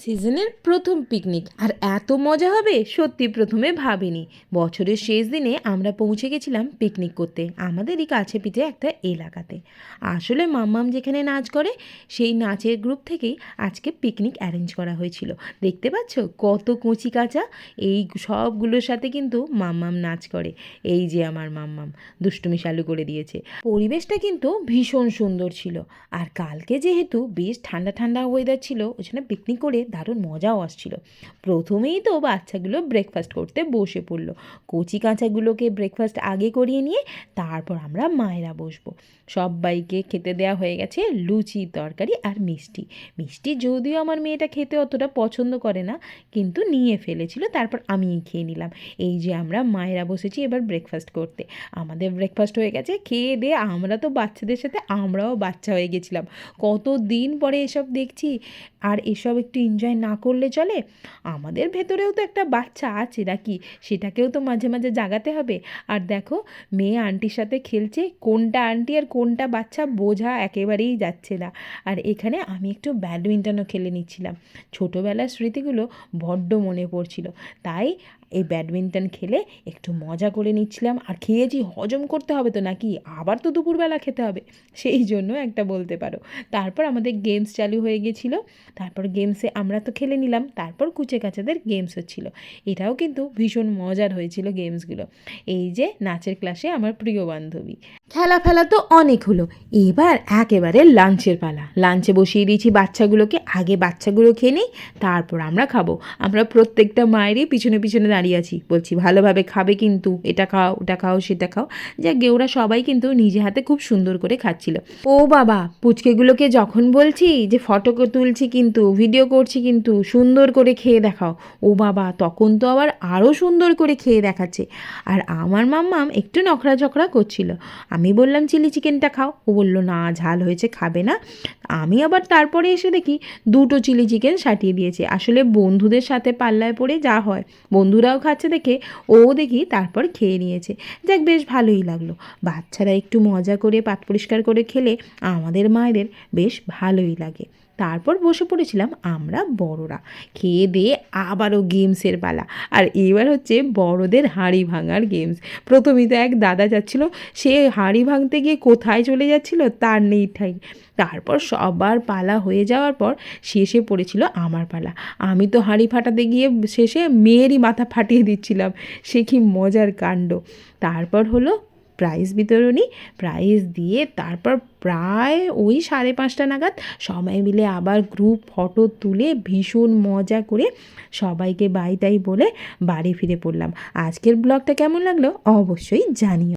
সিজনের প্রথম পিকনিক। আর এত মজা হবে, সত্যি প্রথমে ভাবিনি। বছরের শেষ দিনে আমরা পৌঁছে গেছিলাম পিকনিক করতে, আমাদেরই কাছে পিঠে একটা এলাকাতে। আসলে মাম্মাম যেখানে নাচ করে, সেই নাচের গ্রুপ থেকেই আজকে পিকনিক অ্যারেঞ্জ করা হয়েছিল। দেখতে পাচ্ছ কত কুচি কাঁচা, এই সবগুলোর সাথে কিন্তু মাম্মাম নাচ করে। এই যে আমার মাম্মাম, দুষ্টুমি চালু করে দিয়েছে। পরিবেশটা কিন্তু ভীষণ সুন্দর ছিল। আর কালকে যেহেতু বেশ ঠান্ডা ঠান্ডা ওয়েদার ছিল, ওই জন্য পিকনিক করে দারুণ মজাও আসছিল। প্রথমেই তো বাচ্চাগুলো ব্রেকফাস্ট করতে বসে পড়ল। কচি কাঁচাগুলোকে ব্রেকফাস্ট আগে করিয়ে নিয়ে তারপর আমরা মায়েরা বসবো। সবাইকে খেতে দেওয়া হয়ে গেছে লুচি, তরকারি আর মিষ্টি। মিষ্টি যদিও আমার মেয়েটা খেতে অতটা পছন্দ করে না, কিন্তু নিয়ে ফেলেছিল, তারপর আমিই খেয়ে নিলাম। এই যে আমরা মায়েরা বসেছি এবার ব্রেকফাস্ট করতে। আমাদের ব্রেকফাস্ট হয়ে গেছে, খেয়ে দিয়ে আমরা তো বাচ্চাদের সাথে আমরাও বাচ্চা হয়ে গেছিলাম। কত দিন পরে এসব দেখছি? আর এসব একটু এনজয় না করলে চলে? আমাদের ভেতরেও তো একটা বাচ্চা আছে নাকি? সেটাকেও তো মাঝে মাঝে জাগাতে হবে। আর দেখো, মেয়ে আন্টির সাথে খেলছে, কোনটা আন্টি আর কোনটা বাচ্চা বোঝা একেবারেই যাচ্ছে না। আর এখানে আমি একটু ব্যাডমিন্টনও খেলে নিচ্ছিলাম। ছোটোবেলার স্মৃতিগুলো বড্ড মনে পড়ছিল। তাই এই ব্যাডমিন্টন খেলে একটু মজা করে নিচ্ছিলাম। আর খেয়েছি হজম করতে হবে তো নাকি? আবার তো দুপুরবেলা খেতে হবে। সেই জন্য একটা বলতে পারো। তারপর আমাদের গেমস চালু হয়ে গেছিল। তারপর গেমসে আমরা তো খেলে নিলাম। তারপর কুচে কাচাদের গেমস হচ্ছিল। এটাও কিন্তু ভীষণ মজার হয়েছিল গেমসগুলো। এই যে নাচের ক্লাসে আমার প্রিয় বান্ধবী। খেলা ফেলা তো অনেক হলো। এবার একেবারে লাঞ্চের পালা। লাঞ্চে বসিয়ে দিয়েছি বাচ্চাগুলোকে। আগে বাচ্চাগুলো খেয়ে নিই, তারপর আমরা খাব। আমরা প্রত্যেকটা মায়েরই পিছনে পিছনে দাঁড়িয়ে আছি। বলছি, ভালোভাবে খাবে কিন্তু, এটা খাও, ওটা খাও, সেটা খাও। যাক গে ওরা সবাই কিন্তু নিজে হাতে খুব সুন্দর করে খাচ্ছিল। ও বাবা, পুচকেগুলোকে যখন বলছি যে, ফটো তুলছি কিন্তু, ভিডিও করছি কিন্তু, সুন্দর করে খেয়ে দেখাও। ও বাবা, তখন তো আবার আরও সুন্দর করে খেয়ে দেখাচ্ছে। আর আমার মাম্মাম একটু নখরা ঝকড়া করছিল। আমি বললাম, চিলি চিকেনটা খাও। ও বলল, না, ঝাল হয়েছে, খাবে না। আমি আবার তারপরে এসে দেখি, দুটো চিলি চিকেন সাটিয়ে দিয়েছে। আসলে বন্ধুদের সাথে পাল্লায় পড়ে যা হয়। বন্ধুরাও খাচ্ছে দেখে ও দেখি তারপর খেয়ে নিয়েছে। যাক, বেশ ভালোই লাগল। বাচ্চারা একটু মজা করে, পাত পরিষ্কার করে খেলে আমাদের মায়েদের বেশ ভালোই লাগে। তারপর বসে পড়েছিলাম আমরা বড়রা। খেয়ে দিয়ে আবারও গেমসের পালা। আর এবার হচ্ছে বড়দের হাঁড়ি ভাঙার গেমস। প্রথমেই তো এক দাদা যাচ্ছিল, সে হাঁড়ি ভাঙতে গিয়ে কোথায় চলে যাচ্ছিল তার নেই ঠাই। তারপর সবার পালা হয়ে যাওয়ার পর শেষে পড়েছিল আমার পালা। আমি তো হাঁড়ি ফাটাতে গিয়ে শেষে মেয়েরই মাথা ফাটিয়ে দিচ্ছিলাম। সে কি মজার কাণ্ড। তারপর হলো প্রাইজ বিতরণী প্রাইজ দিয়ে তারপর প্রায় ওই সাড়ে পাঁচটা নাগাদ সবাই মিলে আবার গ্রুপ ফটো তুলে ভীষণ মজা করে সবাইকে বাই তাই বলে বাড়ি ফিরে পড়লাম। আজকের ব্লগটা কেমন লাগল? অবশ্যই জানিও।